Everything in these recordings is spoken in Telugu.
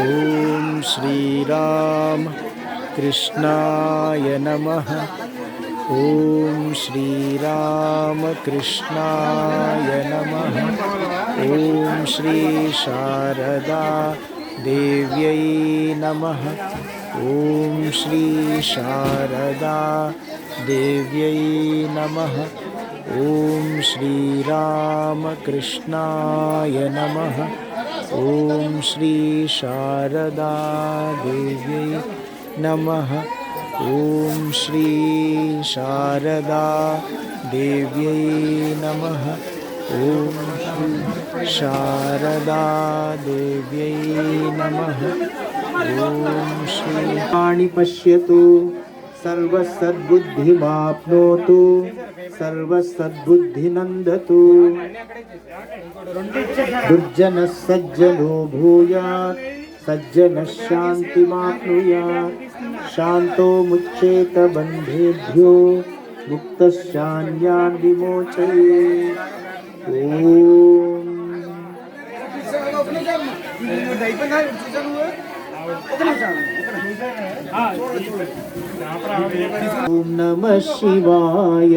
ॐ श्रीराम कृष्णाय नमः। ॐ श्रीराम कृष्णाय नमः। ॐ श्री शारदा देव्यै नमः। ॐ श्री शारदा देव्यै नमः। ॐ श्रीरामकृष्णाय नमः ॐ श्री शारदा देव्यै नमः। ॐ श्री शारदा देव्यै नमः। ॐ श्री शारदा देव्यै नमः। ॐ श्री पश्यतु सर्वसद्बुद्धिमाप्नोतु। सर्वसद्बुद्धिनन्दतु। दुर्जनः सज्जनो भूयात् सज्जनः शान्तिमाप्नुयात् शान्तो मुच्चेत बन्धेभ्यो मुक्तशान्यान् विमोचये ॐ ॐ नमः शिवाय।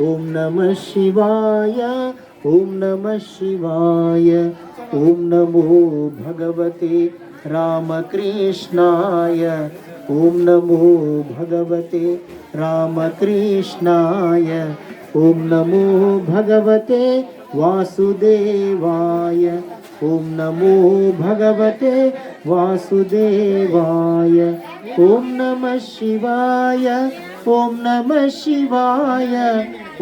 ॐ नमः शिवाय ॐ नमः शिवाय ॐ नमो भगवते रामकृष्णाय ॐ नमो भगवते रामकृष्णाय ॐ नमो भगवते वासुदेवाय ॐ नमो भगवते वासुदेवाय। ॐ नमः शिवाय। ॐ नमः शिवाय।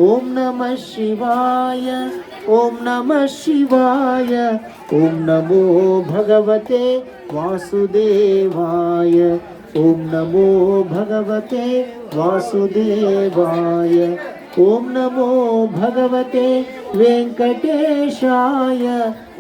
ॐ नमः शिवाय। ॐ नमः शिवाय। ॐ नमो भगवते वासुदेवाय। ॐ नमो भगवते वासुदेवाय। ॐ नमो भगवते वेङ्कटेशाय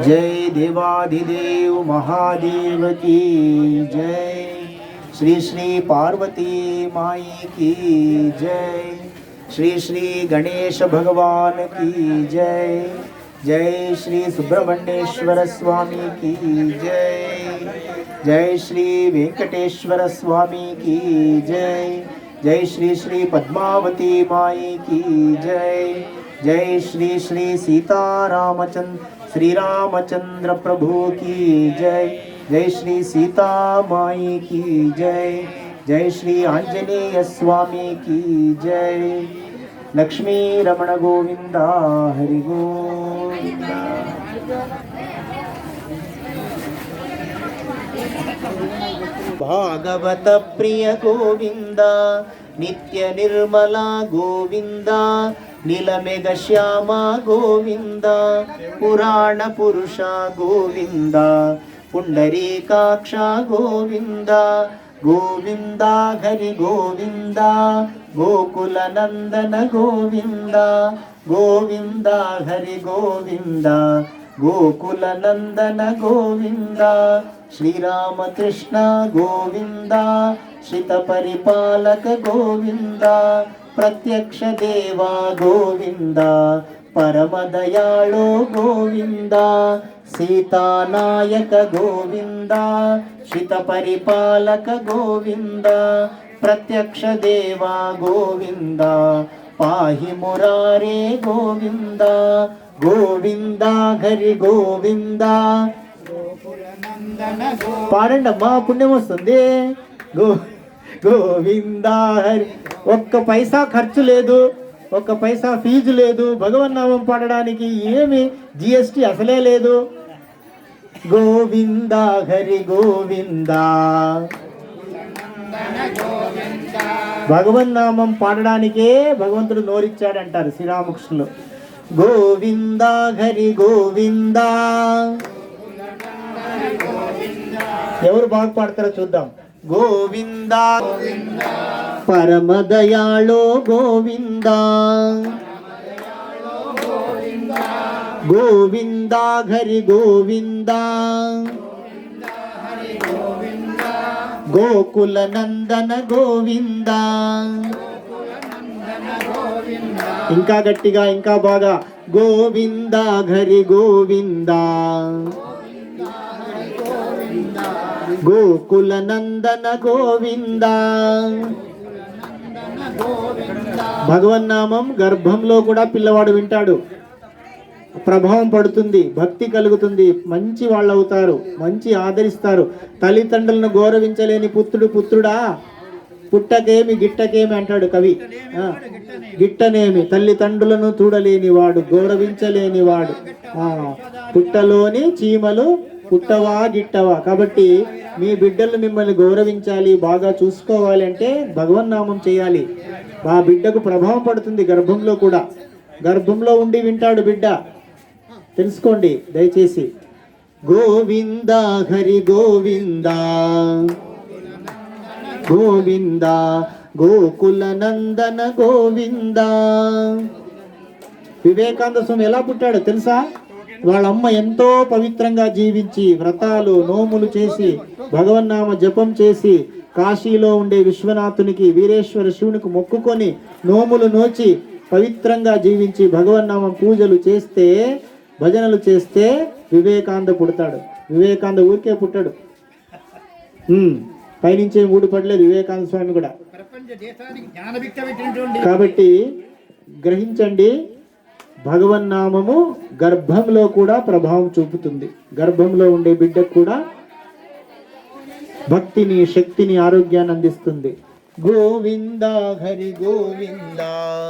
जय देवाधिदेव महादेव की जय श्री श्री पार्वती माई की जय श्री श्री गणेश भगवान की जय जय श्री सुब्रह्मण्येश्वर स्वामी की जय जय श्री वेंकटेश्वर स्वामी की जय जय श्री श्री पद्मावती माई की जय जय श्री श्री सीतारामचंद्र श्री रामचंद्र प्रभु की जय। जय श्री सीता माई की जय। जय श्री आंजनेय स्वामी की जय। लक्ष्मी रमण गोविंद हरि गोविंद। भागवत प्रिय गोविंदा, नित्य निर्मला गोविंद నీలమేఘ శ్యామ గోవింద పురాణ పురుష గోవింద పుండరీకాక్ష గోవింద గోవింద హరి గోవింద గోకుల నందన గోవింద గోవింద హరి గోవింద గోకుల నందన గోవింద శ్రీరామకృష్ణ గోవింద శిత పరిపాలక గోవింద ప్రత్యక్ష దేవా గోవింద పరమ దయాళో గోవింద సీతానాయక గోవింద శిత పరిపాలక గోవింద ప్రత్యక్ష దేవా గోవింద పాహి మురారే గోవింద గోవింద హరి గోవింద. పాడండి అమ్మా పుణ్యం వస్తుంది. గో గోవింద హరి ఒక్క పైసా ఖర్చు లేదు ఒక్క పైసా ఫీజు లేదు భగవన్నామం పాడడానికి ఏమి జిఎస్టి అసలే లేదు. గోవింద హరి గోవింద. భగవన్నామం పాడడానికే భగవంతుడు నోరిచ్చాడంటారు శ్రీరామకృష్ణులు. గోవింద హరి గోవింద. ఎవరు బాగా పాడతారో చూద్దాం. గోవిందా. పరమదయాళో గోవింద. గోవింద హరి గోవింద. గోకుల నందన గోవింద. ఇంకా గట్టిగా ఇంకా బాగా. గోవింద హరి గోవింద. గోకుల నందన గోవింద. భగవన్నామం గర్భంలో కూడా పిల్లవాడు వింటాడు. ప్రభావం పడుతుంది భక్తి కలుగుతుంది మంచి వాళ్ళు అవుతారు మంచి ఆదరిస్తారు. తల్లిదండ్రులను గౌరవించలేని పుత్రుడు పుత్రుడా? పుట్టకేమి గిట్టకేమి అంటాడు కవి. గిట్టనేమి తల్లిదండ్రులను చూడలేని వాడు గౌరవించలేని వాడు. పుట్టలోని చీమలు పుట్టవా గిట్టవా? కాబట్టి మీ బిడ్డలు మిమ్మల్ని గౌరవించాలి బాగా చూసుకోవాలి అంటే భగవన్నామం చేయాలి. ఆ బిడ్డకు ప్రభావం పడుతుంది గర్భంలో కూడా. గర్భంలో ఉండి వింటాడు బిడ్డ. తెలుసుకోండి దయచేసి. గోవింద హరి గోవింద. గోవింద గోకుల నందన గోవింద. వివేకానంద స్వామి ఎలా పుట్టాడో తెలుసా? వాళ్ళ అమ్మ ఎంతో పవిత్రంగా జీవించి వ్రతాలు నోములు చేసి భగవన్నామ జపం చేసి కాశీలో ఉండే విశ్వనాథునికి వీరేశ్వర శివునికి మొక్కుకొని నోములు నోచి పవిత్రంగా జీవించి భగవన్నామం పూజలు చేస్తే భజనలు చేస్తే వివేకానంద పుడతాడు. వివేకానంద ఊరికే పుట్టాడు. పైనుంచే మూడు పడలేదు వివేకానంద స్వామి కూడా. కాబట్టి గ్రహించండి భగవన్నామము గర్భంలో కూడా ప్రభావం చూపుతుంది. గర్భంలో ఉండే బిడ్డకు కూడా భక్తిని శక్తిని ఆరోగ్యాన్ని అందిస్తుంది. గోవింద హరి గోవింద.